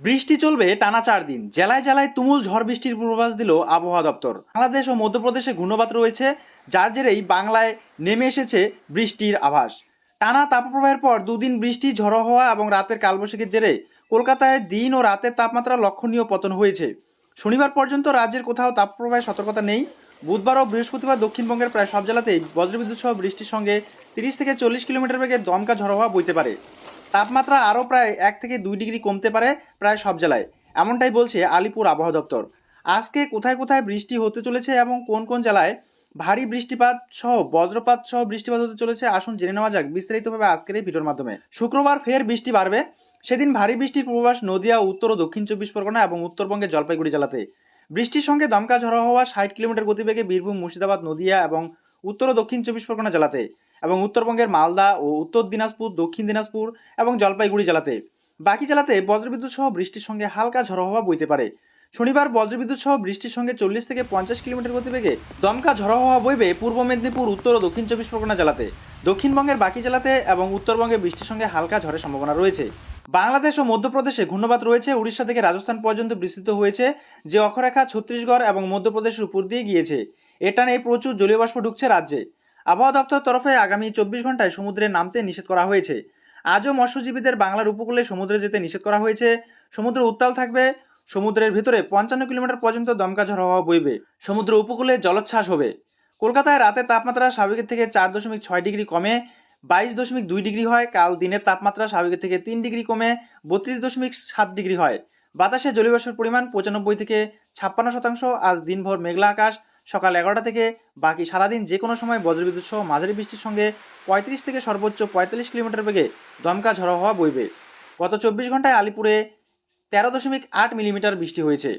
বৃষ্টি চলবে টানা চার দিন। জেলায় জেলায় তুমুল ঝড় বৃষ্টির পূর্বাভাস দিল আবহাওয়া দপ্তর। বাংলাদেশ ও মধ্যপ্রদেশে ঘূর্ণবাত রয়েছে, যার জেরেই বাংলায় নেমে এসেছে বৃষ্টির আভাস। টানা তাপপ্রবাহের পর দুদিন বৃষ্টি, ঝড়ো হওয়া এবং রাতের কালবৈশাখীর জেরে কলকাতায় দিন ও রাতের তাপমাত্রা লক্ষণীয় পতন হয়েছে। শনিবার পর্যন্ত রাজ্যের কোথাও তাপপ্রবাহের সতর্কতা নেই। বুধবার ও বৃহস্পতিবার দক্ষিণবঙ্গের প্রায় সব জেলাতেই বজ্রবিদ্যুৎ সহ বৃষ্টির সঙ্গে তিরিশ থেকে চল্লিশ কিলোমিটার বেগে দমকা ঝড়ো হওয়া বইতে পারে। তাপমাত্রা আরও প্রায় এক থেকে দুই ডিগ্রি কমতে পারে প্রায় সব জেলায়। এমনটাই বলছে আলিপুর আবহাওয়া দপ্তর। আজকে কোথায় কোথায় বৃষ্টি হতে চলেছে এবং কোন কোন জেলায় ভারী বৃষ্টিপাত সহ বজ্রপাত সহ বৃষ্টিপাত হতে চলেছে, আসুন জেনে নেওয়া যাক বিস্তারিতভাবে আজকের এই ভিডিওর মাধ্যমে। শুক্রবার ফের বৃষ্টি বাড়বে। সেদিন ভারী বৃষ্টির পূর্বাভাস নদিয়া, উত্তর ও দক্ষিণ চব্বিশ পরগনা এবং উত্তরবঙ্গের জলপাইগুড়ি জেলাতে। বৃষ্টির সঙ্গে দমকা ঝড়ো হওয়া ষাট কিলোমিটার গতিবেগে বীরভূম, মুর্শিদাবাদ, নদিয়া এবং উত্তর ও দক্ষিণ চব্বিশ পরগনা জেলাতে। এবং উত্তরবঙ্গের মালদা ও উত্তর দিনাজপুর, দক্ষিণ দিনাজপুর এবং জলপাইগুড়ি জেলাতে। বাকি জেলাতে বজ্রবিদ্যুৎ সহ বৃষ্টির সঙ্গে হালকা ঝড়ো হওয়া বইতে পারে। শনিবার বজ্রবিদ্যুৎ সহ বৃষ্টির সঙ্গে চল্লিশ থেকে পঞ্চাশ কিলোমিটার গতিবেগে দমকা ঝড়ো হওয়া বইবে পূর্ব মেদিনীপুর, উত্তর ও দক্ষিণ চব্বিশ পরগনা জেলাতে। দক্ষিণবঙ্গের বাকি জেলাতে এবং উত্তরবঙ্গে বৃষ্টির সঙ্গে হালকা ঝড়ের সম্ভাবনা রয়েছে। বাংলাদেশ ও মধ্যপ্রদেশে ঘূর্ণবাত রয়েছে। উড়িষ্যা থেকে রাজস্থান পর্যন্ত বিস্তৃত হয়েছে, যে অক্ষরেখা, ছত্তিশগড় এবং মধ্যপ্রদেশের উপর দিয়ে গিয়েছে। এটা নিয়ে প্রচুর জলীয় বাষ্প ঢুকছে রাজ্যে। আবহাওয়া দপ্তর তরফে আগামী চব্বিশ ঘন্টায় সমুদ্রে নামতে নিষেধ করা হয়েছে। আজও মৎস্যজীবীদের বাংলার উপকূলে সমুদ্রে যেতে নিষেধ করা হয়েছে। সমুদ্র উত্তাল থাকবে। সমুদ্রের ভিতরে পঞ্চান্ন কিলোমিটার পর্যন্ত দমকা ঝড় হওয়া বইবে। সমুদ্র উপকূলে জলোচ্ছ্বাস হবে। কলকাতায় রাতের তাপমাত্রা স্বাভাবিকের থেকে চার দশমিক ছয় ডিগ্রি কমে, বাইশ দশমিক দুই ডিগ্রি হয়। কাল দিনের তাপমাত্রা স্বাভাবিকের থেকে তিন ডিগ্রি কমে, বত্রিশ দশমিক সাত ডিগ্রি হয়। বাতাসে জলীয়বাষ্পের পরিমাণ পঁচানব্বই থেকে ছাপ্পান্ন শতাংশ। আজ দিনভর মেঘলা আকাশ। সকাল এগারোটা থেকে বাকি সারাদিন যে কোনো সময় বজ্রবিদ্যুৎ সহ মাঝারি বৃষ্টির সঙ্গে পঁয়ত্রিশ থেকে সর্বোচ্চ পঁয়তাল্লিশ কিলোমিটার বেগে দমকা ঝড়ো হওয়া বইবে। গত চব্বিশ ঘন্টায় আলিপুরে তেরো দশমিক আট মিলিমিটার বৃষ্টি হয়েছে।